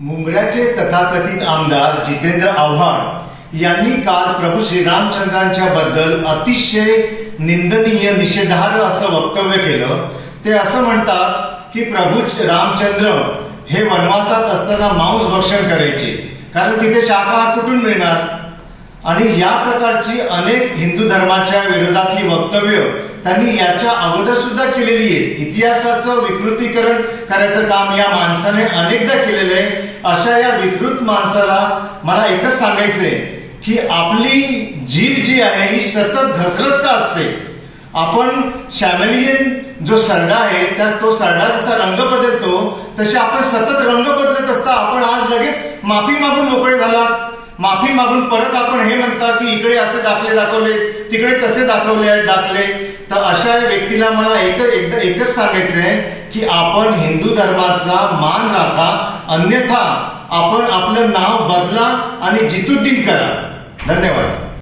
मुंबऱ्याचे तथाकथित आमदार जितेंद्र आव्हाड यांनी काल प्रभू श्रीरामचंद्रांच्या बद्दल अतिशय निंदनीय निषेधार्ह असं वक्तव्य केलं. ते असं म्हणतात की प्रभू रामचंद्र हे वनवासात असताना मांस भक्षण करायचे कारण तिथे शाकाहार कुठून मिळणार? आणि या प्रकारची अनेक हिंदू धर्माच्या विरोधातली वक्तव्य त्यांनी याच्या अगोदर सुद्धा केलेली आहे. इतिहासाचं विकृतीकरण करायचं काम या माणसाने अनेकदा केलेलं आहे. अशा या विकृत माणसाला मला एकच सांगायचंय की आपली जीभ जी आहे ही सतत घसरत का असते? आपण शॅमेलियन जो सरडा आहे त्या तो सरडा जसा रंग बदलतो तसे आपण सतत रंग बदलत असता आपण आज लगेच माफी मागून मोकळे झालात. माफी मागून परत आपण हे म्हणता की इकडे असे दाखले दाखवले तिकडे तसे दाखवले आहेत दाखले. तर अशा व्यक्तीला मला एक एकदा एकच सांगायचंय की आपण हिंदू धर्माचा मान राखा अन्यथा आपण आपलं नाव बदला आणि जितुद्दीन करा. धन्यवाद.